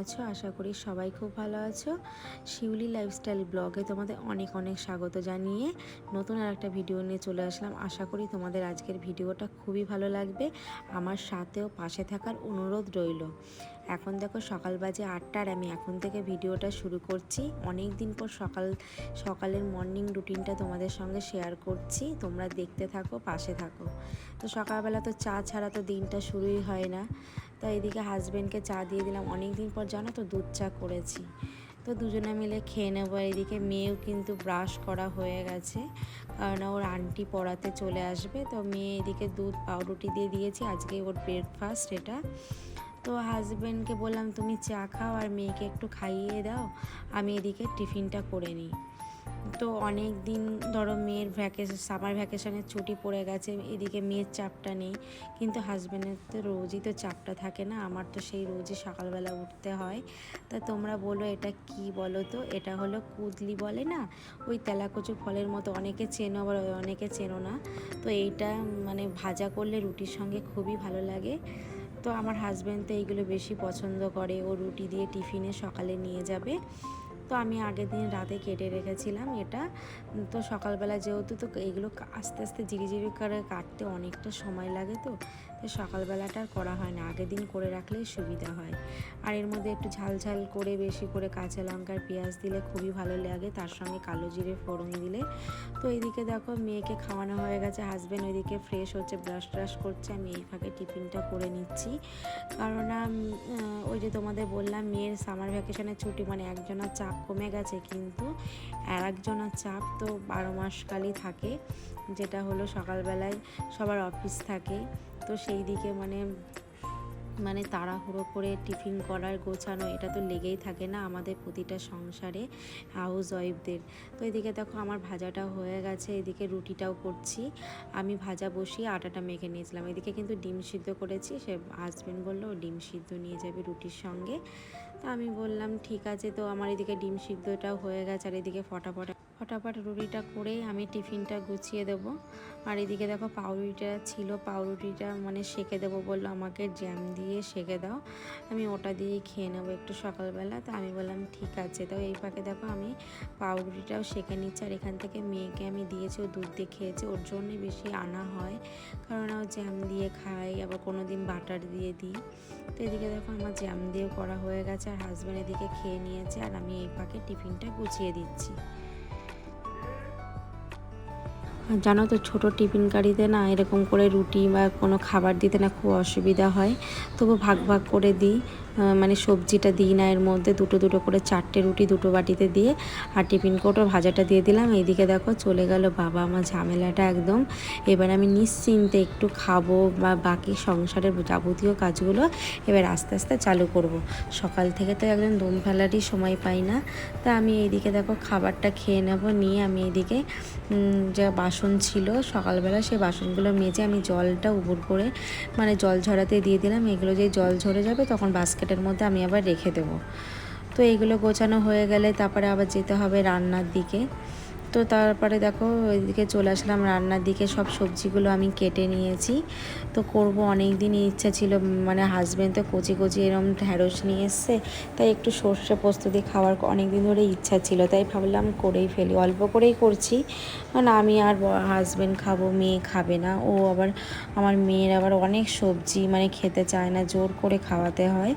আছো? আশা করি সবাই খুব ভালো আছো। শিউলি লাইফস্টাইল ব্লগে তোমাদের অনেক অনেক স্বাগত জানিয়ে নতুন আর একটা ভিডিও নিয়ে চলে আসলাম। আশা করি তোমাদের আজকের ভিডিওটা খুবই ভালো লাগবে। আমার সাথেও পাশে থাকার অনুরোধ রইল। এখন দেখো সকাল বাজে আটটার আমি এখন থেকে ভিডিওটা শুরু করছি। অনেক দিন পর সকাল, সকালের মর্নিং রুটিনটা তোমাদের সঙ্গে শেয়ার করছি। তোমরা দেখতে থাকো, পাশে থাকো। তো সকালবেলা তো চা ছাড়া তো দিনটা শুরুই হয় না। তো এদিকে হাজব্যান্ডকে চা দিয়ে দিলাম। অনেক দিন পর জানো তো দুধ চা করেছি। তো দুজনে মিলে খেয়ে নেব। এদিকে মেয়েও কিন্তু ব্রাশ করা হয়ে গেছে। কারণ ওর আন্টি পড়াতে চলে আসবে। তো মেয়ে এদিকে দুধ, পাউরুটি দিয়ে দিয়েছি। আজকে ওর ব্রেকফাস্ট এটা। তো হাজব্যান্ডকে বললাম, তুমি চা খাও আর মেয়েকে একটু খাইয়ে দাও। আমি এদিকে টিফিনটা করে নিই। তো অনেক দিন ধরো মেয়ের ভ্যাকেশন সামার ভ্যাকেশনের ছুটি পড়ে গেছে, এদিকে মেয়ের চাপটা নেই, কিন্তু হাজব্যান্ডের তো রোজই তো চাপটা থাকে না, আমার তো সেই রোজই সকালবেলা উঠতে হয়। তা তোমরা বলো এটা কি বলো তো? এটা হলো কুদলি বলে না? ওই তেলাকচু ফলের মতো, অনেকে চেনো আবার অনেকে চেনো না। তো এইটা মানে ভাজা করলে রুটির সঙ্গে খুবই ভালো লাগে। তো আমার হাজব্যান্ড তো এইগুলো বেশি পছন্দ করে, ও রুটি দিয়ে টিফিনে সকালে নিয়ে যাবে। তো আমি আগের দিন রাতে কেটে রেখেছিলাম এটা। তো সকালবেলা যেহেতু তো এগুলো আস্তে আস্তে জিরি করে কাটতে অনেকটা সময় লাগে তো। সকালবেলাটা করা হয় না। আগের দিন করে রাখলেই সুবিধা হয়। আর এর মধ্যে একটু ঝাল ঝাল করে বেশি করে কাঁচা লঙ্কার পেঁয়াজ দিলে খুবই ভালো লাগে, তার সঙ্গে কালো জিরে ফোড়ন দিলে। তো এইদিকে দেখো মেয়েকে খাওয়ানো হয়ে গেছে হাজব্যান্ড ওইদিকে ফ্রেশ হচ্ছে ব্রাশ ট্রাশ করছে, আমি এই ফাঁকে টিফিনটা করে নিচ্ছি। কারণ ওই যে তোমাদের বললাম, মেয়ের সামার ভ্যাকেশনের ছুটি মানে একজনের চাপ কমে গেছে কিন্তু আর একজনের চাপ তো বারো মাসকালই থাকে, যেটা হলো সকালবেলায় সবার অফিস থাকে। তো সেই দিকে মানে মানে তাড়াহুড়ো করে টিফিন করার গোছানো এটা তো লেগেই থাকে না আমাদের প্রতিটা সংসারে হাউস ওয়াইফদের তো এদিকে দেখো আমার ভাজাটা হয়ে গেছে, এদিকে রুটিটাও করছি। আমি ভাজা বসিয়ে আটাটা মেখে নিয়েছিলাম। এদিকে কিন্তু ডিম সিদ্ধ করেছি, সে হাজব্যান্ড বলল ডিম সিদ্ধ নিয়ে যাবে রুটির সঙ্গে। তো আমি বললাম, ঠিক আছে। তো আমার এদিকে ডিম সিদ্ধটাও হয়ে গেছে আর এদিকে ফটাফট ফটাফট রুটিটা করে আমি টিফিনটা গুছিয়ে দেব। আর এদিকে দেখো পাউরুটিটা ছিল, পাউরুটিটা মানে সেকে দেবো বলল, আমাকে জ্যাম দিয়ে সেকে দাও। আমি ওটা দিয়েই খেয়ে নেব একটু সকালবেলা। তো আমি বললাম, ঠিক আছে। তো এই ফাঁকে দেখো আমি পাউরুটিটাও সেকে নিচ্ছি। আর এখান থেকে মেয়েকে আমি দিয়েছি, ও দুধ দিয়ে খেয়েছে। ওর জন্যই বেশি আনা হয়, কারণ ও জ্যাম দিয়ে খাই আবার কোনো দিন বাটার দিয়ে দিই। তো এদিকে দেখো আমার জ্যাম দিয়েও করা হয়ে গেছে, আর হাজব্যান্ড এদিকে খেয়ে নিয়েছে। আর আমি এই ফাঁকে টিফিনটা গুছিয়ে দিচ্ছি। জানো তো ছোটো টিফিন গাড়িতে না এরকম করে রুটি বা কোনো খাবার দিতে না খুব অসুবিধা হয়। তবু ভাগ ভাগ করে দিই। মানে সবজিটা দিই না, এর মধ্যে দুটো দুটো করে চারটে রুটি দুটো বাটিতে দিয়ে আর টিফিন কোটো ভাজাটা দিয়ে দিলাম। এইদিকে দেখো চলে গেল বাবা আমার ঝামেলাটা একদম। এবার আমি নিশ্চিন্তে একটু খাব বা বাকি সংসারের যাবতীয় কাজগুলো এবার আস্তে আস্তে চালু করব। সকাল থেকে তো একদম দম ফেলারই সময় পাই না। তা আমি এইদিকে দেখো খাবারটা খেয়ে নেব, নিয়ে আমি এইদিকে যা বাসন ছিল, সকালবেলা সেই বাসনগুলো মেজে আমি জলটা উপর করে মানে জল ঝরাতে দিয়ে দিলাম। এগুলো যে জল ঝরে যাবে তখন বাস্কেট প্যাকেটের মধ্যে আমি আবার রেখে দেবো। তো এইগুলো গোছানো হয়ে গেলে তারপরে আবার যেতে হবে রান্নার দিকে। তো তারপরে দেখো ওইদিকে চলে আসলাম রান্নার দিকে। সব সবজিগুলো আমি কেটে নিয়েছি। তো করব অনেক দিন ইচ্ছা ছিল মানে হাজব্যান্ড তো কচি কচি এরম ঢ্যাঁড়স নিয়ে এসছে, তাই একটু সর্ষে পোস্ত দিয়ে খাওয়ার অনেক দিন ধরে ইচ্ছা ছিল, তাই ভাবলাম করেই ফেলি। অল্প করেই করছি, কারণ আমি আর হাজব্যান্ড খাব, মেয়ে খাবে না। ও আবার, আমার মেয়ের আবার অনেক সবজি মানে খেতে চায় না, জোর করে খাওয়াতে হয়।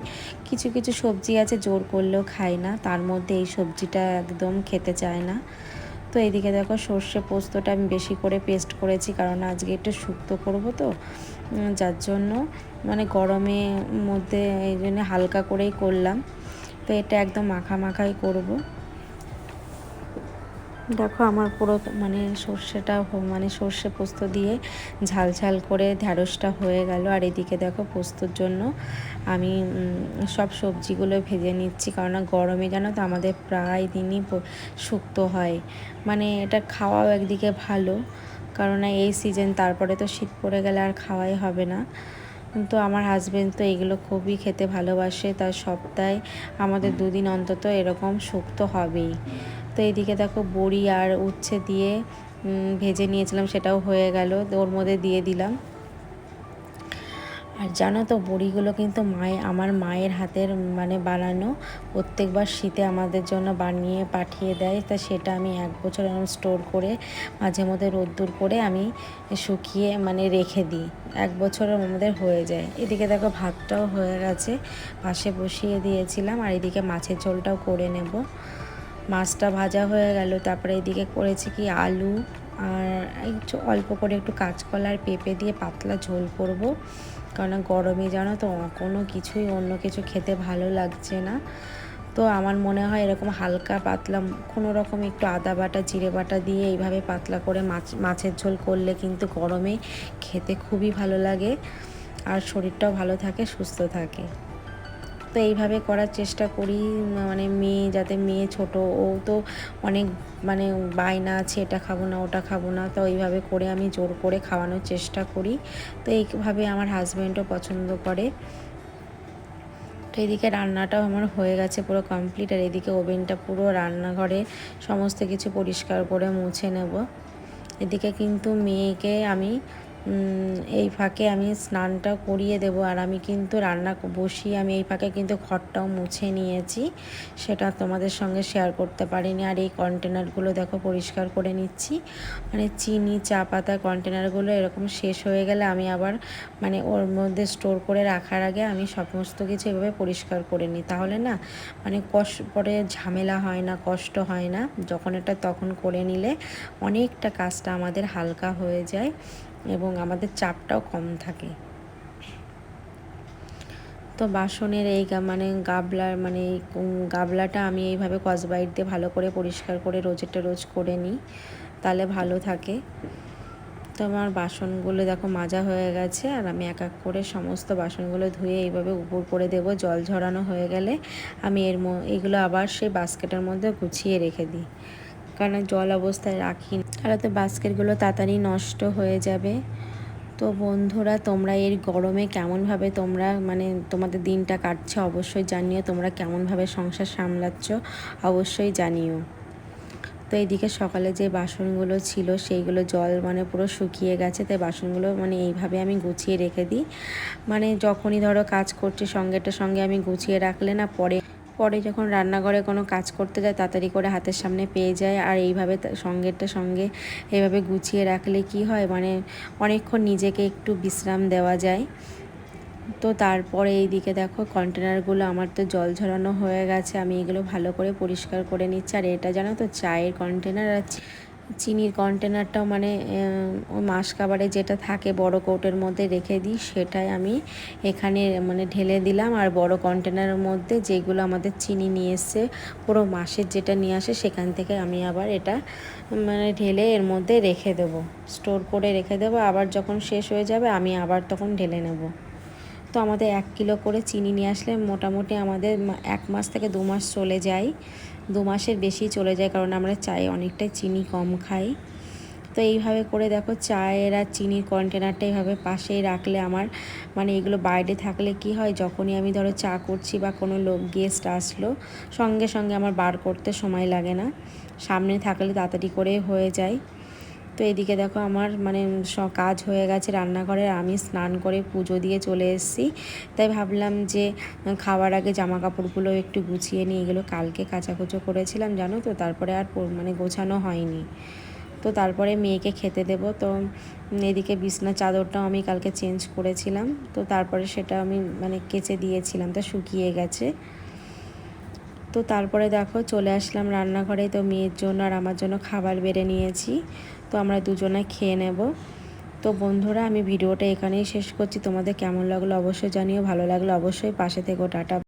কিছু কিছু সবজি আছে, জোর করলেও খায় না, তার মধ্যে এই সবজিটা একদম খেতে চায় না। তো এইদিকে দেখো সর্ষে পোস্তটা আমি বেশি করে পেস্ট করেছি, কারণ আজকে একটু শুক্তো করব তো যার জন্য মানে গরমে মধ্যে এই জন্য হালকা করেই করলাম। তো এটা একদম মাখা মাখাই করব। দেখো আমার পুরো মানে সর্ষেটা মানে সর্ষে পোস্ত দিয়ে ঝাল ঝাল করে ঢ্যাঁড়সটা হয়ে গেল। আর এদিকে দেখো পোস্তর জন্য আমি সব সবজিগুলো ভেজে নিচ্ছি। কারণ গরমে জানো তো আমাদের প্রায় দিনই শুক্ত হয়। মানে এটা খাওয়াও একদিকে ভালো কারণ এই সিজন তারপরে তো শীত পড়ে গেলে আর খাওয়াই হবে না। তো আমার হাজব্যান্ড তো এগুলো খুবই খেতে ভালোবাসে। তার সপ্তাহে আমাদের দুদিন অন্তত এরকম শুক্তো হবেই। তো এদিকে দেখো বড়ি আর উচ্ছে দিয়ে ভেজে নিয়েছিলাম, সেটাও হয়ে গেল। ওর মধ্যে দিয়ে দিলাম। আর জানো তো, বড়িগুলো কিন্তু মায়ে, আমার মায়ের হাতের মানে বানানো। প্রত্যেকবার শীতে আমাদের জন্য বানিয়ে পাঠিয়ে দেয়। তা সেটা আমি এক বছর স্টোর করে, মাঝে মধ্যে রোদ্দুর করে আমি শুকিয়ে মানে রেখে দিই। এক বছরের আমাদের হয়ে যায়। এদিকে দেখো, ভাতটাও হয়ে গেছে। পাশে বসিয়ে দিয়েছিলাম আর এদিকে মাছের ঝোলটাও করে নেব। মাছটা ভাজা হয়ে গেল। তারপরে এদিকে করেছি কি? আলু আর একটু অল্প করে একটু কাঁচকলা আর পেঁপে দিয়ে পাতলা ঝোল করব। কারণ গরমে জানো তো, কোনো কিছুই অন্য কিছু খেতে ভালো লাগছে না। তো আমার মনে হয় এরকম হালকা পাতলা, কোনো রকম একটু আদা বাটা, জিরে বাটা দিয়ে এইভাবে পাতলা করে মাছ, মাছের ঝোল করলে কিন্তু গরমে খেতে খুবই ভালো লাগে। আর শরীরটাও ভালো থাকে, সুস্থ থাকে। তো এইভাবে করার চেষ্টা করি মানে মেয়ে, যাতে মেয়ে ছোট, ও তো অনেক মানে বায়না আছে, এটা খাব না, ওটা খাব না, তো এইভাবে করে আমি জোর করে খাওয়ানোর চেষ্টা করি। তো এইভাবে আমার হাজব্যান্ডও পছন্দ করে। তো এদিকে রান্নাটাও আমার হয়ে গেছে পুরো কমপ্লিট আর এদিকে ওভেনটা পুরো রান্নাঘরে সমস্ত কিছু পরিষ্কার করে মুছে নেব। এদিকে কিন্তু মেয়েকে আমি এই ফাঁকে আমি স্নানটা করিয়ে দেবো আর আমি কিন্তু রান্না বসিয়ে আমি এই ফাঁকে কিন্তু ঘরটাও মুছে নিয়েছি। সেটা তোমাদের সঙ্গে শেয়ার করতে পারিনি। আর এই কন্টেনারগুলো দেখো পরিষ্কার করে নিচ্ছি। মানে চিনি চা পাতা কন্টেনারগুলো এরকম শেষ হয়ে গেলে আমি আবার মানে ওর মধ্যে স্টোর করে রাখার আগে আমি সমস্ত কিছু এভাবে পরিষ্কার করে নিই। তাহলে না মানে কষ্ট পরে ঝামেলা হয় না, কষ্ট হয় না। যখন এটা তখন করে নিলে অনেকটা কাজটা আমাদের হালকা হয়ে যায়। এবং আমাদের চাপটাও কম থাকে। তো বাসনের এই মানে গাবলার মানে গাবলাটা আমি এইভাবে কসবাইট দিয়ে ভালো করে পরিষ্কার করে রোজেরটা রোজ করে নিই, তাহলে ভালো থাকে। তো আমার বাসনগুলো দেখো মাজা হয়ে গেছে, আর আমি এক এক করে সমস্ত বাসনগুলো ধুয়ে এইভাবে উপর করে দেবো, জল ঝরানো হয়ে গেলে আমি এর এগুলো আবার সেই বাস্কেটের মধ্যে গুছিয়ে রেখে দিই। কারণ জল অবস্থায় রাখি তাহলে তো বাস্কেটগুলো তাড়াতাড়ি নষ্ট হয়ে যাবে। তো বন্ধুরা, তোমরা এর গরমে কেমনভাবে তোমরা মানে তোমাদের দিনটা কাটছে অবশ্যই জানিও। তোমরা কেমনভাবে সংসার সামলাচ্ছ অবশ্যই জানিও। তো এইদিকে সকালে যে বাসনগুলো ছিল, সেইগুলো জল মানে পুরো শুকিয়ে গেছে। তাই বাসনগুলো মানে এইভাবে আমি গুছিয়ে রেখে দিই। মানে যখনই ধরো কাজ করছি সঙ্গেটা সঙ্গে আমি গুছিয়ে রাখলে না পরে পরে যখন রান্নাঘরে কোনো কাজ করতে যায়, তাড়াতাড়ি করে হাতের সামনে পেয়ে যায়। আর এইভাবে সঙ্গেরটা সঙ্গে এইভাবে গুছিয়ে রাখলে কি হয়? মানে অনেকক্ষণ নিজেকে একটু বিশ্রাম দেওয়া যায়। তো তারপরে এইদিকে দেখো, কন্টেনারগুলো আমার তো জল ঝরানো হয়ে গেছে। আমি এগুলো ভালো করে পরিষ্কার করে নিচ্ছি। আর এটা জানো তো, চায়ের কন্টেনার আছে। চিনির কন্টেনারটাও মানে ওই মাস কাবারে যেটা থাকে বড় কৌটের মধ্যে রেখে দিই, সেটাই আমি এখানে মানে ঢেলে দিলাম। আর বড় কন্টেনারের মধ্যে যেগুলো আমাদের চিনি নিয়ে এসছে, পুরো মাসের যেটা নিয়ে আসে সেখান থেকে আমি আবার এটা মানে ঢেলে এর মধ্যে রেখে দেবো। স্টোর করে রেখে দেবো। আবার যখন শেষ হয়ে যাবে, আমি আবার তখন ঢেলে নেব। তো আমাদের এক কিলো করে চিনি নিয়ে আসলে মোটামুটি আমাদের এক মাস থেকে দু মাস চলে যায়। দু মাসের বেশি চলে যায় কারণ আমরা চায়ে অনেকটাই চিনি কম খাই। তো এইভাবে করে দেখো চায়ের আর চিনির কন্টেনারটা এইভাবে পাশেই রাখলে আমার মানে এগুলো বাইরে থাকলে কি হয়, যখনই আমি ধরো চা করছি বা কোনো লোক গেস্ট আসলো, সঙ্গে সঙ্গে আমার বার করতে সময় লাগে না। সামনে থাকলে তাড়াতাড়ি করে হয়ে যায়। তো এদিকে দেখো আমার মানে কাজ হয়ে গেছে রান্নাঘরে। আমি স্নান করে পুজো দিয়ে চলে এসেছি। তাই ভাবলাম যে, খাওয়ার আগে জামা কাপড়গুলো একটু গুছিয়ে নিয়ে এগুলো কালকে কাচাকুচো করেছিলাম, জানো তো? তারপরে আর মানে গোছানো হয়নি। তো তারপরে মেয়েকে খেতে দেব। তো এদিকে বিছনা চাদরটাও আমি কালকে চেঞ্জ করেছিলাম। তো তারপরে সেটা আমি মানে কেচে দিয়েছিলাম। তা শুকিয়ে গেছে। তো তারপরে দেখো চলে আসলাম রান্নাঘরে। তো মেয়ের জন্য আর আমার জন্য খাবার বেড়ে নিয়েছি। তো আমরা দুজনে খেয়ে নেব। তো বন্ধুরা, আমি ভিডিওটা এখানেই শেষ করছি। তোমাদের কেমন লাগল অবশ্যই জানিও, ভালো লাগল অবশ্যই পাশে থেকো, টাটা।